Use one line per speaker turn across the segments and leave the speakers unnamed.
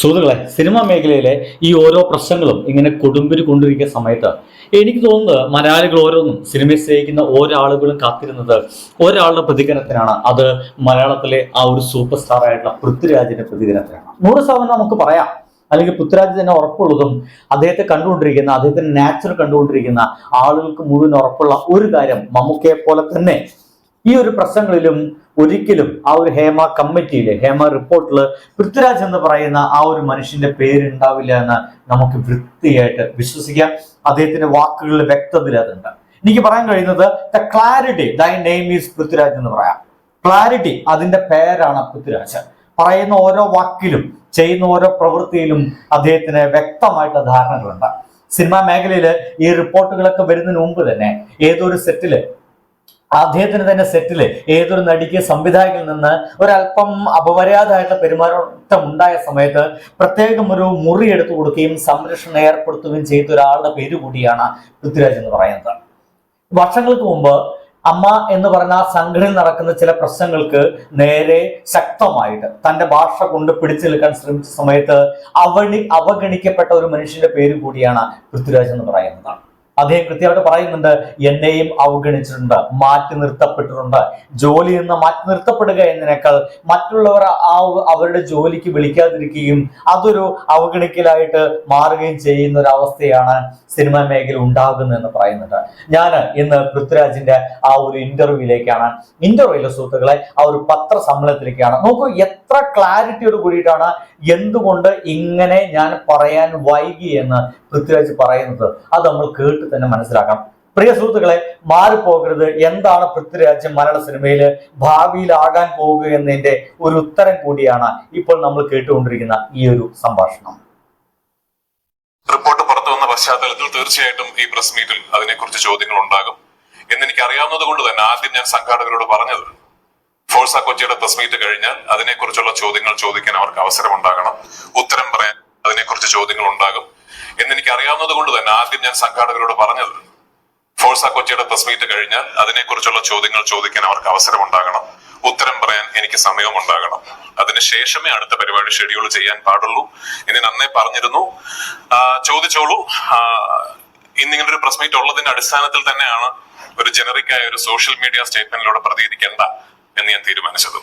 സുഹൃത്തുക്കളെ സിനിമാ മേഖലയിലെ ഈ ഓരോ പ്രശ്നങ്ങളും ഇങ്ങനെ കൊടുമ്പിരി കൊണ്ടിരിക്കുന്ന സമയത്ത് എനിക്ക് തോന്നുന്നത് മലയാളികൾ ഓരോന്നും സിനിമയെ സ്നേഹിക്കുന്ന ഓരോ കാത്തിരുന്നത് ഒരാളുടെ പ്രതികരണത്തിനാണ്. അത് മലയാളത്തിലെ ആ ഒരു സൂപ്പർ സ്റ്റാറായിട്ടുള്ള പൃഥ്വിരാജിന്റെ പ്രതികരണത്തിനാണ്. നൂറ് ശതമാനം നമുക്ക് പറയാം. അല്ലെങ്കിൽ പൃഥ്വിരാജ് തന്നെ ഉറപ്പുള്ളതും അദ്ദേഹത്തെ കണ്ടുകൊണ്ടിരിക്കുന്ന അദ്ദേഹത്തിന്റെ നാച്ചുറൽ കണ്ടുകൊണ്ടിരിക്കുന്ന ആളുകൾക്ക് മുഴുവൻ ഉറപ്പുള്ള ഒരു കാര്യം മമ്മൂക്കയെ പോലെ തന്നെ ഈ ഒരു പ്രശ്നങ്ങളിലും ഒരിക്കലും ആ ഒരു ഹേമ കമ്മിറ്റിയിലെ ഹേമ റിപ്പോർട്ടിൽ പൃഥ്വിരാജ് എന്ന് പറയുന്ന ആ ഒരു മനുഷ്യന്റെ പേരുണ്ടാവില്ല എന്ന് നമുക്ക് വൃത്തിയായിട്ട് വിശ്വസിക്കാം. അദ്ദേഹത്തിന്റെ വാക്കുകളിൽ വ്യക്തതയിൽ അതുണ്ട്. എനിക്ക് പറയാൻ കഴിയുന്നത് the clarity thy name is Prithviraj എന്ന് പറയാം. ക്ലാരിറ്റി അതിന്റെ പേരാണ് പൃഥ്വിരാജ്. പറയുന്ന ഓരോ വാക്കിലും ചെയ്യുന്ന ഓരോ പ്രവൃത്തിയിലും അദ്ദേഹത്തിന് വ്യക്തമായിട്ട് ധാരണകളുണ്ട്. സിനിമാ മേഖലയിൽ ഈ റിപ്പോർട്ടുകളൊക്കെ വരുന്നതിന് മുമ്പ് തന്നെ ഏതൊരു സെറ്റിൽ അദ്ദേഹത്തിന് തന്നെ സെറ്റിൽ ഏതൊരു നടിക്ക് സംവിധായകനിൽ നിന്ന് ഒരല്പം അപമര്യാദമായിട്ടുള്ള പെരുമാറ്റം ഉണ്ടായ സമയത്ത് പ്രത്യേകം ഒരു മുറി എടുത്തു കൊടുക്കുകയും സംരക്ഷണം ഏർപ്പെടുത്തുകയും ചെയ്ത ഒരാളുടെ പേര് കൂടിയാണ് പൃഥ്വിരാജ് എന്ന് പറയുന്നത്. വർഷങ്ങൾക്ക് മുമ്പ് അമ്മ എന്ന് പറഞ്ഞ ആ സംഘടനയിൽ നടക്കുന്ന ചില പ്രശ്നങ്ങൾക്ക് നേരെ ശക്തമായിട്ട് തന്റെ ഭാഷ കൊണ്ട് പിടിച്ചു നിൽക്കാൻ ശ്രമിച്ച സമയത്ത് അവണി അവഗണിക്കപ്പെട്ട ഒരു മനുഷ്യന്റെ പേര് കൂടിയാണ് പൃഥ്വിരാജ് എന്ന് പറയുന്നത്. അദ്ദേഹം കൃത്യമായിട്ട് പറയുന്നുണ്ട് എന്നെയും അവഗണിച്ചിട്ടുണ്ട് മാറ്റി നിർത്തപ്പെട്ടിട്ടുണ്ട്. ജോലി നിന്ന് മാറ്റി നിർത്തപ്പെടുക എന്നതിനേക്കാൾ മറ്റുള്ളവർ ആ അവരുടെ ജോലിക്ക് വിളിക്കാതിരിക്കുകയും അതൊരു അവഗണിക്കലായിട്ട് മാറുകയും ചെയ്യുന്ന ഒരു അവസ്ഥയാണ് സിനിമാ മേഖല ഉണ്ടാകുന്നത് എന്ന് പറയുന്നുണ്ട്. ഞാൻ ഇന്ന് പൃഥ്വിരാജിന്റെ ആ ഒരു ഇന്റർവ്യൂയിലേക്കാണ് ഇന്റർവ്യൂയിലെ സുഹൃത്തുക്കളെ ആ ഒരു പത്രസമ്മേളനത്തിലേക്കാണ്. നോക്കൂ എത്ര ക്ലാരിറ്റിയോട് കൂടിയിട്ടാണ് എന്തുകൊണ്ട് ഇങ്ങനെ ഞാൻ പറയാൻ വൈകി എന്ന് പൃഥ്വിരാജ് പറയുന്നത് അത് നമ്മൾ കേട്ട് തന്നെ മനസ്സിലാക്കാം. പ്രിയ സുഹൃത്തുക്കളെ മാറിപ്പോകരുത്. എന്താണ് പൃഥ്വിരാജ് മലയാള സിനിമയിൽ ഭാവിയിലാകാൻ പോകുക എന്നതിന്റെ ഒരു ഉത്തരം കൂടിയാണ് ഇപ്പോൾ നമ്മൾ കേട്ടുകൊണ്ടിരിക്കുന്ന ഈ ഒരു സംഭാഷണം.
റിപ്പോർട്ട് പുറത്തു വന്ന പശ്ചാത്തലത്തിൽ തീർച്ചയായിട്ടും ഈ പ്രസ് മീറ്റിൽ അതിനെക്കുറിച്ച് ചോദ്യങ്ങൾ ഉണ്ടാകും എന്ന് എനിക്ക് അറിയാവുന്നത് കൊണ്ട് തന്നെ ആദ്യം ഞാൻ സംഘാടകരോട് പറഞ്ഞത് ഫോഴ്സ കൊച്ചിയുടെ പ്രസ് മീറ്റ് കഴിഞ്ഞാൽ അതിനെക്കുറിച്ചുള്ള ചോദ്യങ്ങൾ ചോദിക്കാൻ അവർക്ക് അവസരം ഉണ്ടാകണം ഉത്തരം പറയാൻ അതിനെക്കുറിച്ച് ചോദ്യങ്ങൾ ഉണ്ടാകും എന്ന് എനിക്ക് അറിയാവുന്നത് കൊണ്ട് തന്നെ ആദ്യം ഞാൻ സംഘാടകരോട് പറഞ്ഞത്. ഫോഴ്സ കൊച്ചിയുടെ പ്രസ് മീറ്റ് കഴിഞ്ഞാൽ അതിനെക്കുറിച്ചുള്ള ചോദ്യങ്ങൾ ചോദിക്കാൻ അവർക്ക് അവസരം ഉണ്ടാകണം ഉത്തരം പറയാൻ എനിക്ക് സമയവും ഉണ്ടാകണം അതിനുശേഷമേ അടുത്ത പരിപാടി ഷെഡ്യൂൾ ചെയ്യാൻ പാടുള്ളൂ. എന്ന് നന്നേ പറഞ്ഞിരുന്നു. ചോദിച്ചോളൂ. ഇന്നിങ്ങനെ ഒരു പ്രസ് മീറ്റ് ഉള്ളതിന്റെ അടിസ്ഥാനത്തിൽ തന്നെയാണ് ഒരു ജനറിക് ആയ ഒരു സോഷ്യൽ മീഡിയ സ്റ്റേറ്റ്മെന്റിലൂടെ പ്രതികരിക്കേണ്ട എന്ന് ഞാൻ തീരുമാനിച്ചത്.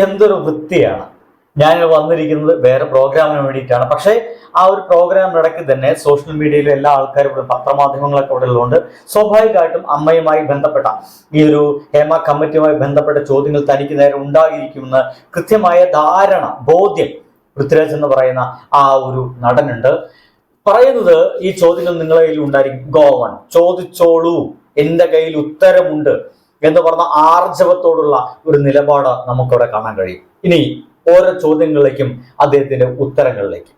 എന്തൊരു വൃത്തിയാണ്. ഞാൻ വന്നിരിക്കുന്നത് വേറെ പ്രോഗ്രാമിന് വേണ്ടിയിട്ടാണ്. പക്ഷേ ആ ഒരു പ്രോഗ്രാമിനിടയ്ക്ക് തന്നെ സോഷ്യൽ മീഡിയയിലെ എല്ലാ ആൾക്കാരും ഇവിടെ പത്രമാധ്യമങ്ങളൊക്കെ ഇവിടെ ഉള്ളതുകൊണ്ട് സ്വാഭാവികമായിട്ടും അമ്മയുമായി ബന്ധപ്പെട്ട ഈ ഒരു ഹേമ കമ്മിറ്റിയുമായി ബന്ധപ്പെട്ട ചോദ്യങ്ങൾ തനിക്ക് നേരെ ഉണ്ടാകിയിരിക്കുമെന്ന് കൃത്യമായ ധാരണ ബോധ്യം പൃഥ്വിരാജ് എന്ന് പറയുന്ന ആ ഒരു നടനുണ്ട്. പറയുന്നത് ഈ ചോദ്യങ്ങൾ നിങ്ങളുടെ കയ്യിൽ ഉണ്ടായിരിക്കും. ഗോവൺ ചോദിച്ചോളൂ എന്റെ കയ്യിൽ ഉത്തരമുണ്ട് എന്ന് പറഞ്ഞ ആർജവത്തോടുള്ള ഒരു നിലപാട് നമുക്കവിടെ കാണാൻ കഴിയും. ഇനി ഓരോ ചോദ്യങ്ങളിലേക്കും അദ്ദേഹത്തിന്റെ ഉത്തരങ്ങളിലേക്കും.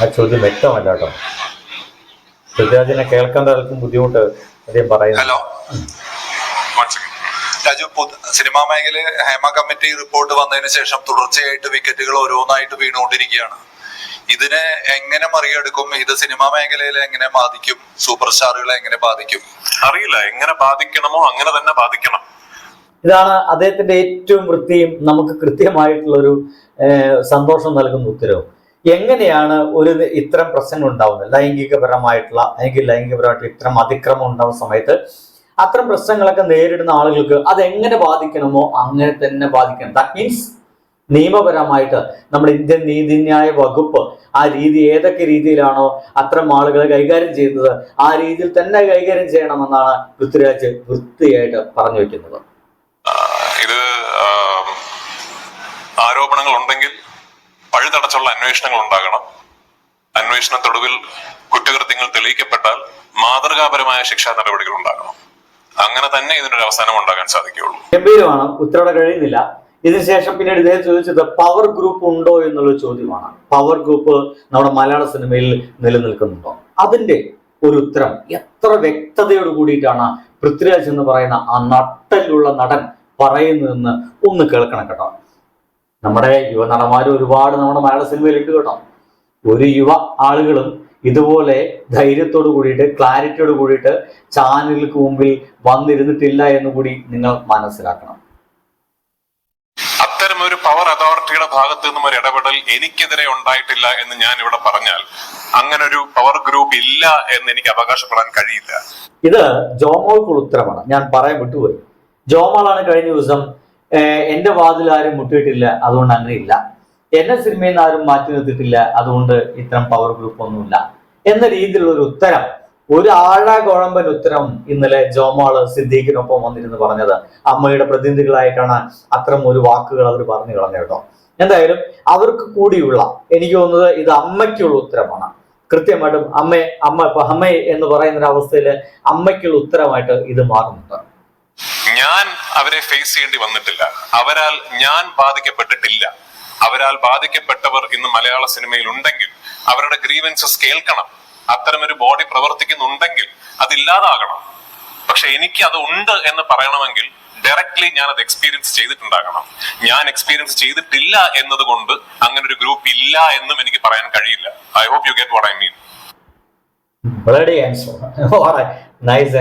ആ ചോദ്യം വ്യക്തമല്ല കേട്ടോ. പൃഥ്വിരാജിനെ കേൾക്കാൻ ഒരാൾക്കും ബുദ്ധിമുട്ട് അദ്ദേഹം പറയുന്നു.
ഹലോ രാജു സിനിമാ മേഖലയിൽ ഹേമ കമ്മിറ്റി റിപ്പോർട്ട് വന്നതിന് ശേഷം തുടർച്ചയായിട്ട് വിക്കറ്റുകൾ ഓരോന്നായിട്ട് വീണുകൊണ്ടിരിക്കുകയാണ്. ഇതിനെ എങ്ങനെ മറികടക്കും? ഇത് സിനിമാ മേഖലയിൽ എങ്ങനെ ബാധിക്കും? സൂപ്പർ സ്റ്റാറുകളെ എങ്ങനെ ബാധിക്കും?
അറിയില്ല. എങ്ങനെ ബാധിക്കണമോ അങ്ങനെ തന്നെ ബാധിക്കണം.
ഇതാണ് അദ്ദേഹത്തിന്റെ ഏറ്റവും വൃത്തിയും നമുക്ക് കൃത്യമായിട്ടുള്ള ഒരു സന്തോഷം നൽകുന്ന ഉത്തരവും. എങ്ങനെയാണ് ഒരു ഇത്തരം പ്രശ്നങ്ങൾ ഉണ്ടാവുന്നത്? ലൈംഗികപരമായിട്ടുള്ള അല്ലെങ്കിൽ ലൈംഗികപരമായിട്ട് ഇത്തരം അതിക്രമം ഉണ്ടാവുന്ന സമയത്ത് അത്തരം പ്രശ്നങ്ങളൊക്കെ നേരിടുന്ന ആളുകൾക്ക് അത് എങ്ങനെ ബാധിക്കണമോ അങ്ങനെ തന്നെ ബാധിക്കണം. ദാറ്റ് മീൻസ് നിയമപരമായിട്ട് നമ്മുടെ ഇന്ത്യൻ നീതിന്യായ വകുപ്പ് ആ രീതി ഏതൊക്കെ രീതിയിലാണോ അത്തരം ആളുകളെ കൈകാര്യം ചെയ്യുന്നത് ആ രീതിയിൽ തന്നെ കൈകാര്യം ചെയ്യണമെന്നാണ് പൃഥ്വിരാജ് വൃത്തിയായിട്ട് പറഞ്ഞു വെക്കുന്നത്.
ഇത് ആരോപണങ്ങൾ ഉണ്ടെങ്കിൽ പഴുതടച്ചുള്ള അന്വേഷണങ്ങൾ ഉണ്ടാകണം. അന്വേഷണത്തൊടുവിൽ കുറ്റകൃത്യങ്ങൾ തെളിയിക്കപ്പെട്ടാൽ മാതൃകാപരമായ ശിക്ഷാ നടപടികൾ ഉണ്ടാകണം. അങ്ങനെ തന്നെ ഇതിനൊരു അവസാനം ഉണ്ടാകാൻ സാധിക്കുകയുള്ളൂ.
ഗംഭീരമാണ്. ഉത്തരവിടെ കഴിയുന്നില്ല. ഇതിനുശേഷം പിന്നീട് ഇദ്ദേഹം ചോദിച്ചത് പവർ ഗ്രൂപ്പ് ഉണ്ടോ എന്നുള്ള ചോദ്യമാണ്. പവർ ഗ്രൂപ്പ് നമ്മുടെ മലയാള സിനിമയിൽ നിലനിൽക്കുന്നുണ്ടോ? അതിന്റെ ഒരു ഉത്തരം എത്ര വ്യക്തതയോട് കൂടിയിട്ടാണ് പൃഥ്വിരാജ് എന്ന് പറയുന്ന ആ നട്ടലുള്ള നടൻ പറയുന്നതെന്ന് ഒന്ന് കേൾക്കണം കേട്ടോ. നമ്മുടെ യുവ യുവനടന്മാർ ഒരുപാട് നമ്മുടെ മലയാള സിനിമയിലുണ്ട് കേട്ടോ. ഒരു യുവ ആളുകളും ഇതുപോലെ ധൈര്യത്തോട് കൂടിയിട്ട് ക്ലാരിറ്റിയോട് കൂടിയിട്ട് ചാനലുകൾക്ക് മുമ്പിൽ വന്നിരുന്നിട്ടില്ല എന്ന് കൂടി നിങ്ങൾ മനസ്സിലാക്കണം
അത്തരം ഒരു പവർ അതോറിറ്റിയുടെ ഭാഗത്ത് നിന്നും ഒരു ഇടപെടൽ എനിക്കെതിരെ ഉണ്ടായിട്ടില്ല എന്ന് ഞാൻ ഇവിടെ പറഞ്ഞാൽ അങ്ങനെ ഒരു പവർ ഗ്രൂപ്പ് ഇല്ല എന്ന് എനിക്ക് അവകാശപ്പെടാൻ കഴിയില്ല.
ഇത് ജോമോൾക്കുള്ള ഉത്തരമാണ്. ഞാൻ പറയാൻ വിട്ടുപോയി. ജോമോളാണ് കഴിഞ്ഞ ദിവസം എന്റെ വാതിൽ ആരും മുട്ടിയിട്ടില്ല അതുകൊണ്ട് അങ്ങനെ ഇല്ല എന്നെ സിനിമയിൽ നിന്ന് ആരും മാറ്റി നിർത്തിയിട്ടില്ല അതുകൊണ്ട് ഇത്തരം പവർ ഗ്രൂപ്പ് ഒന്നുമില്ല. എന്ന രീതിയിലുള്ള ഒരു ഉത്തരം ഒരു ആഴകുഴമ്പൻ ഉത്തരം ഇന്നലെ ജോമോൾ സിദ്ദീഖിനൊപ്പം വന്നിരുന്ന് പറഞ്ഞത്. അമ്മയുടെ പ്രതിനിധികളായിട്ടാണ് അത്തരം ഒരു വാക്കുകൾ അവർ പറഞ്ഞു കളഞ്ഞു കേട്ടോ. എന്തായാലും അവർക്ക് കൂടിയുള്ള എനിക്ക് തോന്നുന്നത് ഇത് അമ്മയ്ക്കുള്ള ഉത്തരമാണ്. കൃത്യമായിട്ടും അമ്മ അമ്മ ഇപ്പൊ അമ്മ എന്ന് പറയുന്ന ഒരു അവസ്ഥയിൽ അമ്മയ്ക്കുള്ള ഉത്തരമായിട്ട് ഇത് മാറുന്നുണ്ട്.
ഞാൻ അവരെ ഫേസ് ചെയ്യേണ്ടി വന്നിട്ടില്ല. അവരാൽ ഞാൻ ബാധിക്കപ്പെട്ടിട്ടില്ല. അവരാൽ ബാധിക്കപ്പെട്ടവർ ഇന്ന് മലയാള സിനിമയിൽ ഉണ്ടെങ്കിൽ അവരുടെ ഗ്രീവൻസസ് കേൾക്കണം. അത്തരം ഒരു ബോഡി പ്രവർത്തിക്കുന്നുണ്ടെങ്കിൽ അതില്ലാതാകണം. പക്ഷെ എനിക്ക് അത് ഉണ്ട് എന്ന് പറയണമെങ്കിൽ ഡയറക്ട്ലി ഞാൻ അത് എക്സ്പീരിയൻസ് ചെയ്തിട്ടുണ്ടാകണം. ഞാൻ എക്സ്പീരിയൻസ് ചെയ്തിട്ടില്ല എന്നതുകൊണ്ട് അങ്ങനെ ഒരു ഗ്രൂപ്പ് ഇല്ല എന്നും എനിക്ക് പറയാൻ കഴിയില്ല. I hope you get what I mean
വളരെ നൈസ്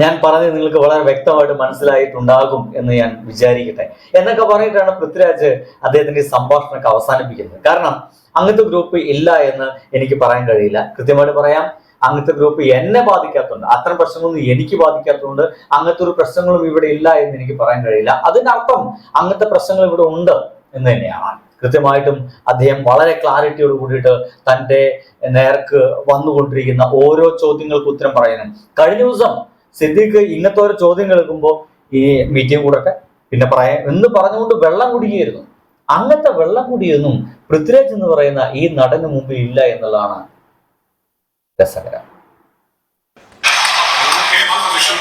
ഞാൻ പറഞ്ഞത് നിങ്ങൾക്ക് വളരെ വ്യക്തമായിട്ട് മനസ്സിലായിട്ടുണ്ടാകും എന്ന് ഞാൻ വിചാരിക്കട്ടെ. എന്നൊക്കെ പറഞ്ഞിട്ടാണ് പൃഥ്വിരാജ് അദ്ദേഹത്തിന്റെ സംഭാഷണമൊക്കെ അവസാനിപ്പിക്കുന്നത്. കാരണം അങ്ങനത്തെ ഗ്രൂപ്പ് ഇല്ല എന്ന് എനിക്ക് പറയാൻ കഴിയില്ല. കൃത്യമായിട്ട് പറയാം അങ്ങനത്തെ ഗ്രൂപ്പ് എന്നെ ബാധിക്കാത്തതുണ്ട്. അത്തരം പ്രശ്നങ്ങളൊന്നും എനിക്ക് ബാധിക്കാത്തതുകൊണ്ട് അങ്ങനത്തെ ഒരു പ്രശ്നങ്ങളും ഇവിടെ ഇല്ല എന്ന് എനിക്ക് പറയാൻ കഴിയില്ല. അതിനർത്ഥം അങ്ങനത്തെ പ്രശ്നങ്ങൾ ഇവിടെ ഉണ്ട് എന്ന് തന്നെയാണ്. കൃത്യമായിട്ടും അദ്ദേഹം വളരെ ക്ലാരിറ്റിയോട് കൂടിയിട്ട് തന്റെ നേർക്ക് വന്നുകൊണ്ടിരിക്കുന്ന ഓരോ ചോദ്യങ്ങൾക്ക് ഉത്തരം പറയാനും. കഴിഞ്ഞ ദിവസം സിദ്ദീഖ് ഇങ്ങനത്തെ ഓരോ ചോദ്യം കേൾക്കുമ്പോൾ ഈ മീറ്റിംഗ് കൂടട്ടെ. പിന്നെ പറയാം എന്ന് പറഞ്ഞുകൊണ്ട് വെള്ളം കുടിക്കുകയായിരുന്നു. അങ്ങനത്തെ വെള്ളം കുടിയൊന്നും പൃഥ്വിരാജ് എന്ന് പറയുന്ന ഈ നടന് മുമ്പിൽ ഇല്ല എന്നുള്ളതാണ് രസകരം.
കമ്മീഷൻ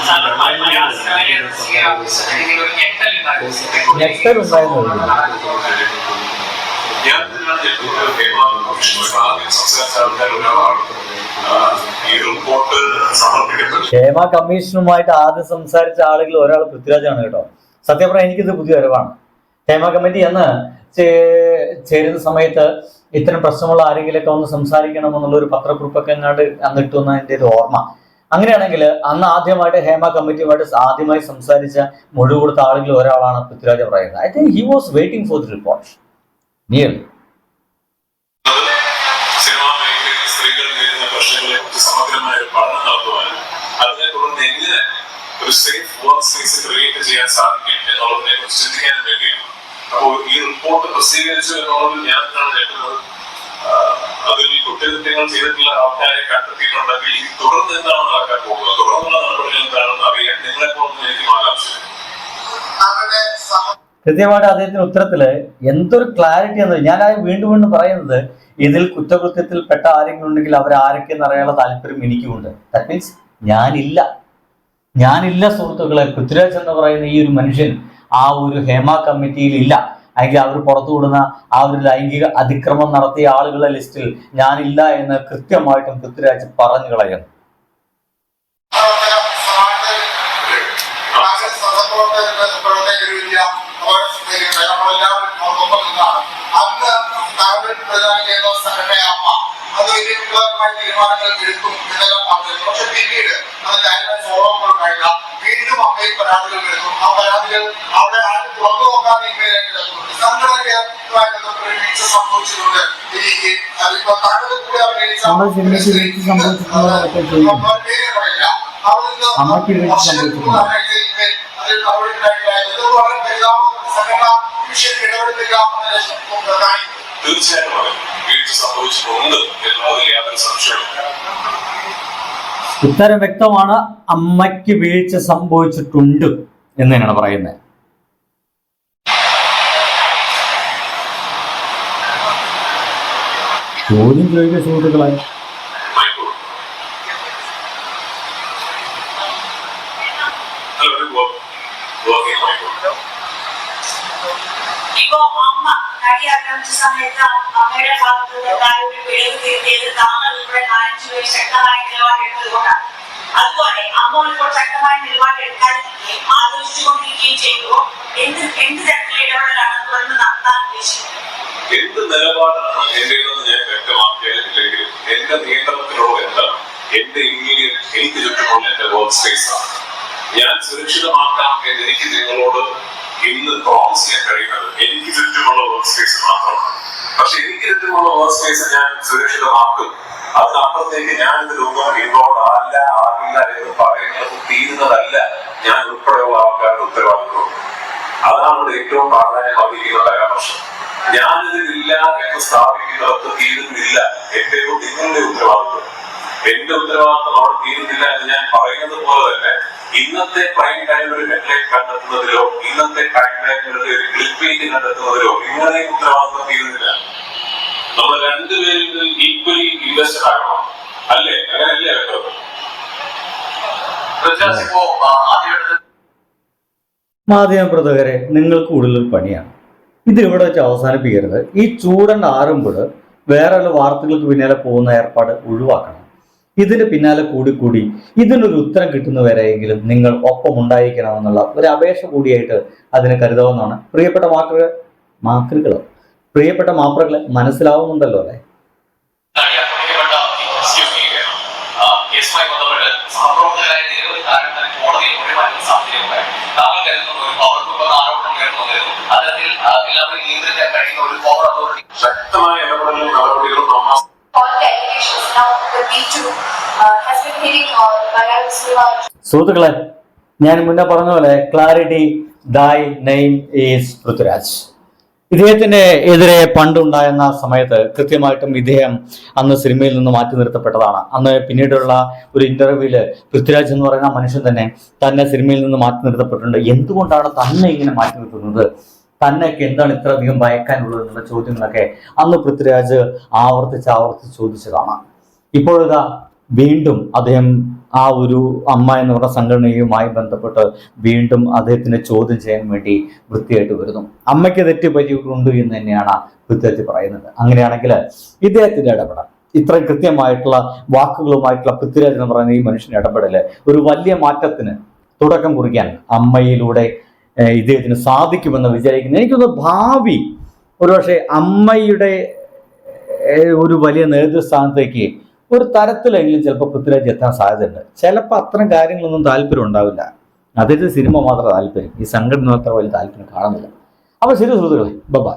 റിപ്പോർട്ട് പുറത്തു വരുന്നതിന് ഒരു രണ്ട് ദിവസങ്ങൾ മുമ്പോ മറ്റോ ആണ് ഈ നീതി ഇറങ്ങിയിട്ട് നടപടിക്രമങ്ങൾ വെളിപ്പെടുത്തോ എന്നാണ് എന്നത് അവരുടെ നിയമം തീരുമാനമെടുക്കാൻ ഞാൻ അധികാരിക്കുന്ന ആളാണ് By all means.
നെക്സ്റ്റ് ഉണ്ടായിരുന്നു ക്ഷേമ കമ്മീഷനുമായിട്ട് ആദ്യം സംസാരിച്ച ആളുകൾ ഒരാൾ പൃഥ്വിരാജാണ് കേട്ടോ സത്യം പറഞ്ഞാൽ എനിക്കിത് പുതിയ അറിവാണ് ക്ഷേമ കമ്മിറ്റി എന്ന് ചേരുന്ന സമയത്ത് ഇത്തരം പ്രശ്നമുള്ള ആരെങ്കിലൊക്കെ ഒന്ന് സംസാരിക്കണം എന്നുള്ള ഒരു പത്രക്കുറിപ്പൊക്കെ എങ്ങാണ്ട് അന്നിട്ടു എന്ന എന്റെ ഒരു ഓർമ്മ അങ്ങനെയാണെങ്കിൽ അന്ന് ആദ്യമായിട്ട് ഹേമ കമ്മിറ്റിയുമായിട്ട് ആദ്യമായി സംസാരിച്ച മൊഴി കൊടുത്ത ആളുകളിൽ ഒരാളാണ് പൃഥ്വിരാജ് പറയുന്നത്. I think he was waiting for the report nearly
ഒരു സേഫ് വർക്ക് സ്പേസ് ക്രിയേറ്റ് ചെയ്യാൻ സാധിക്കും എന്നുള്ളതിനെ കുറിച്ച് ചിന്തിക്കാനും വേണ്ടിയാണ്. അപ്പോൾ ഈ റിപ്പോർട്ട് പ്രസിദ്ധീകരിച്ചു എന്നുള്ളത് ഞാൻ എന്താണ് അതിൽ കുറ്റകൃത്യങ്ങൾ ചെയ്തിട്ടുള്ള ആൾക്കാരെ കണ്ടെത്തിയിട്ടുണ്ടെങ്കിൽ ഇനി തുടർന്ന് എന്താണ് നടക്കാൻ പോകുന്നത്? തുടർന്നുള്ള നടപടികൾ എന്താണെന്ന് അറിയാൻ നിങ്ങളെ പോകുന്ന എനിക്ക് ആകാംക്ഷ
കൃത്യമായിട്ട് അദ്ദേഹത്തിന്റെ ഉത്തരത്തിൽ എന്തൊരു ക്ലാരിറ്റി എന്ന് ഞാൻ ആ വീണ്ടും വീണ്ടും പറയുന്നത് ഇതിൽ കുറ്റകൃത്യത്തിൽ പെട്ട ആരെങ്കിലും ഉണ്ടെങ്കിൽ അവർ ആരൊക്കെയെന്ന് അറിയാനുള്ള താല്പര്യം എനിക്കുമുണ്ട്. ദാറ്റ് മീൻസ് ഞാനില്ല. ഞാനില്ല സുഹൃത്തുക്കളെ. പൃഥ്വിരാജ് എന്ന് പറയുന്ന ഈ ഒരു മനുഷ്യൻ ആ ഒരു ഹേമ കമ്മിറ്റിയിൽ ഇല്ല. അല്ലെങ്കിൽ അവർ പുറത്തു വിടുന്ന ആ ഒരു ലൈംഗിക അതിക്രമം നടത്തിയ ആളുകളുടെ ലിസ്റ്റിൽ ഞാനില്ല എന്ന് കൃത്യമായിട്ടും പൃഥ്വിരാജ് പറഞ്ഞു കളയുന്നു
തീരുമാനങ്ങൾ എടുക്കും പക്ഷെ പിന്നീട് അത് ഫോളോ ഉണ്ടായില്ല വീണ്ടും അമ്മയിൽ പരാതികൾ വരുന്നു? ആ പരാതികൾ അവിടെ ആരും തുറന്നു നോക്കാതെ സംഭവിച്ചിട്ടുണ്ട്. അതിപ്പോ താങ്കൾ കൂടെ.
അമ്മയ്ക്ക് സംഭവിച്ചിട്ടുണ്ട്.
തീർച്ചയായിട്ടും വീഴ്ച സംഭവിച്ചിട്ടുണ്ട്. എന്നുള്ളതിൽ യാതൊരു സംശയമില്ല
ഉത്തരം വ്യക്തമാണ്. അമ്മയ്ക്ക് വീഴ്ച സംഭവിച്ചിട്ടുണ്ട് എന്ന് തന്നെയാണ് പറയുന്നത്. ചോദ്യം ചോദിക്കുക സുഹൃത്തുക്കളെ.
ഇപ്പോ അമ്മ നടി ആക്രമിച്ച സമയത്ത് അമ്മയുടെ ഭാഗത്ത് നിന്നുണ്ടായ ഒരു പിഴവ് തിരുത്തിയത് താങ്കൾ ഉൾപ്പെടെ നാലഞ്ചു ശക്തമായ നിലപാടെടുത്തത് കൊണ്ടാണ് അതുപോലെ അമ്മ ഇപ്പോൾ ശക്തമായ നിലപാടെടുക്കാതിരിക്കുകയും ആലോചിച്ചുകൊണ്ടിരിക്കുകയും ചെയ്യുമ്പോൾ എന്ത് എന്ത് തരത്തിലുള്ള ഇടപെടലാണ് തുടർന്ന് നടത്താൻ ഉദ്ദേശിക്കുന്നത്?
എന്ത് നിലപാടാണ് എന്റേതെന്ന് ഞാൻ വ്യക്തമാക്കിയില്ലെങ്കിൽ എന്റെ നിയന്ത്രണത്തിലുള്ള എന്താണ് എന്റെ ഇമ്മീഡിയറ്റ് എനിക്ക് ചുറ്റുമുള്ള എന്റെ വർക്ക് സ്പേസ് ആണ്. ഞാൻ സുരക്ഷിതമാക്കാം എന്ന് എനിക്ക് നിങ്ങളോട് ഇന്ന് പ്രോമിസ് ചെയ്യാൻ കഴിയുന്നത്. എനിക്ക് ചുറ്റുമുള്ള വർക്ക് സ്പേസ് മാത്രമാണ്. പക്ഷെ എനിക്ക് ചുറ്റുമുള്ള വർക്ക് സ്പേസ് ഞാൻ സുരക്ഷിതമാക്കും. അതിനപ്പുറത്തേക്ക് ഞാൻ ഇതിലൊന്നും ഇൻവോൾവ് ആല്ല ആകില്ല എന്ന് പറയുന്നത് തീരുന്നതല്ല ഞാൻ ഉൾപ്പെടെയുള്ള ആൾക്കാരുടെ ഉത്തരവാദിത്വം. അതാണ് ഇവിടെ ഏറ്റവും പ്രാധാന്യം അർഹിക്കുന്ന പരാമർശം. ഞാനിതിലില്ല എന്ന് സ്ഥാപിക്കുന്നിടത്ത് തീരുന്നില്ല. എന്റെയോ നിങ്ങളുടെ ഉത്തരവാദിത്വം. എന്റെ ഉത്തരവാദിത്വം അവർ തീരുന്നില്ല എന്ന് ഞാൻ പറയുന്നത് പോലെ തന്നെ ഇന്നത്തെ പ്രൈം ടൈമിൽ ഒരു ഹെഡ്ലൈൻ കണ്ടെത്തുന്നതിലോ ഇന്നത്തെ പ്രൈം ടൈമിലുള്ള ഒരു ക്ലിപ്പേറ്റ് കണ്ടെത്തുന്നതിലോ നിങ്ങളുടെ ഉത്തരവാദിത്വം തീരുന്നില്ല. നമ്മൾ രണ്ടുപേരും ഈക്വലി ഇൻവെസ്റ്റഡ് ആകണം. അല്ലേ? അങ്ങനെയല്ലേ അല്ലേ
ഇപ്പോ
മാധ്യമപ്രവർത്തകരെ നിങ്ങൾ കൂടുതൽ പണിയാണ്. ഇത് ഇവിടെ വെച്ച് അവസാനിപ്പിക്കരുത്. ഈ ചൂടൻ ആറുമ്പോൾ വേറെ വാർത്തകൾക്ക് പിന്നാലെ പോകുന്ന ഏർപ്പാട് ഒഴിവാക്കണം. ഇതിന് പിന്നാലെ കൂടി കൂടി ഇതിനൊരു ഉത്തരം കിട്ടുന്നവരെയെങ്കിലും നിങ്ങൾ ഒപ്പം ഉണ്ടായിരിക്കണമെന്നുള്ള ഒരു അപേക്ഷ കൂടിയായിട്ട് അതിന് കരുതാവുന്നതാണ്. പ്രിയപ്പെട്ട വാക്കുകൾ മാക്രുകളോ പ്രിയപ്പെട്ട മാപ്രകളെ മനസ്സിലാവുന്നുണ്ടല്ലോ അല്ലെ?
ശക്തമായ ഇടപെടലും നടപടികളും
സുഹൃത്തുക്കളെ ഞാൻ മുന്നേ പറഞ്ഞ പോലെ clarity thy name is Prithviraj. ഇദ്ദേഹത്തിന്റെ എതിരെ പണ്ടുണ്ടായിരുന്ന സമയത്ത് കൃത്യമായിട്ടും ഇദ്ദേഹം അന്ന് സിനിമയിൽ നിന്ന് മാറ്റി നിർത്തപ്പെട്ടതാണ്. അന്ന് പിന്നീടുള്ള ഒരു ഇന്റർവ്യൂവിൽ പൃഥ്വിരാജ് എന്ന് പറയുന്ന മനുഷ്യൻ തന്നെ തന്നെ സിനിമയിൽ നിന്ന് മാറ്റി നിർത്തപ്പെട്ടിട്ടുണ്ട്. എന്തുകൊണ്ടാണ് തന്നെ ഇങ്ങനെ മാറ്റി നിർത്തുന്നത്? തന്നെയൊക്കെ എന്താണ് ഇത്രയധികം ഭയക്കാനുള്ളത് എന്നുള്ള ചോദ്യങ്ങളൊക്കെ അന്ന് പൃഥ്വിരാജ് ആവർത്തിച്ച് ആവർത്തിച്ച് ചോദിച്ചതാണ്. ഇപ്പോഴിതാ വീണ്ടും അദ്ദേഹം ആ ഒരു അമ്മ എന്ന് പറഞ്ഞ സംഘടനയുമായി ബന്ധപ്പെട്ട് വീണ്ടും അദ്ദേഹത്തിനെ ചോദ്യം ചെയ്യാൻ വേണ്ടി വൃത്തിയായിട്ട് വരുന്നു. അമ്മയ്ക്ക് തെറ്റ് പറ്റിയിട്ടുണ്ട് എന്ന് തന്നെയാണ് കൃത്യത്തിൽ പറയുന്നത്. അങ്ങനെയാണെങ്കിൽ ഇദ്ദേഹത്തിന്റെ ഇടപെടൽ ഇത്രയും കൃത്യമായിട്ടുള്ള വാക്കുകളുമായിട്ടുള്ള പൃഥ്വിരാജ് എന്ന് പറയുന്ന ഈ മനുഷ്യന്റെ ഇടപെടൽ ഒരു വലിയ മാറ്റത്തിന് തുടക്കം കുറിക്കാൻ അമ്മയിലൂടെ ഇദ്ദേഹത്തിന് സാധിക്കുമെന്ന് വിചാരിക്കുന്നു. എനിക്കൊന്ന് ഭാവി ഒരുപക്ഷെ അമ്മയുടെ ഒരു വലിയ നേതൃസ്ഥാനത്തേക്ക് ഒരു തരത്തിലെങ്കിലും ചിലപ്പോൾ പൃഥ്വിരാജ് എത്താൻ സാധ്യതയുണ്ട്. ചിലപ്പോൾ അത്തരം കാര്യങ്ങളൊന്നും താല്പര്യം ഉണ്ടാവില്ല. അദ്ദേഹത്തിന് സിനിമ മാത്രം താല്പര്യം. ഈ സംഘടന അത്ര വലിയ താല്പര്യം കാണുന്നില്ല. അപ്പോൾ ശരി സുഹൃത്തുക്കളെ ബൈ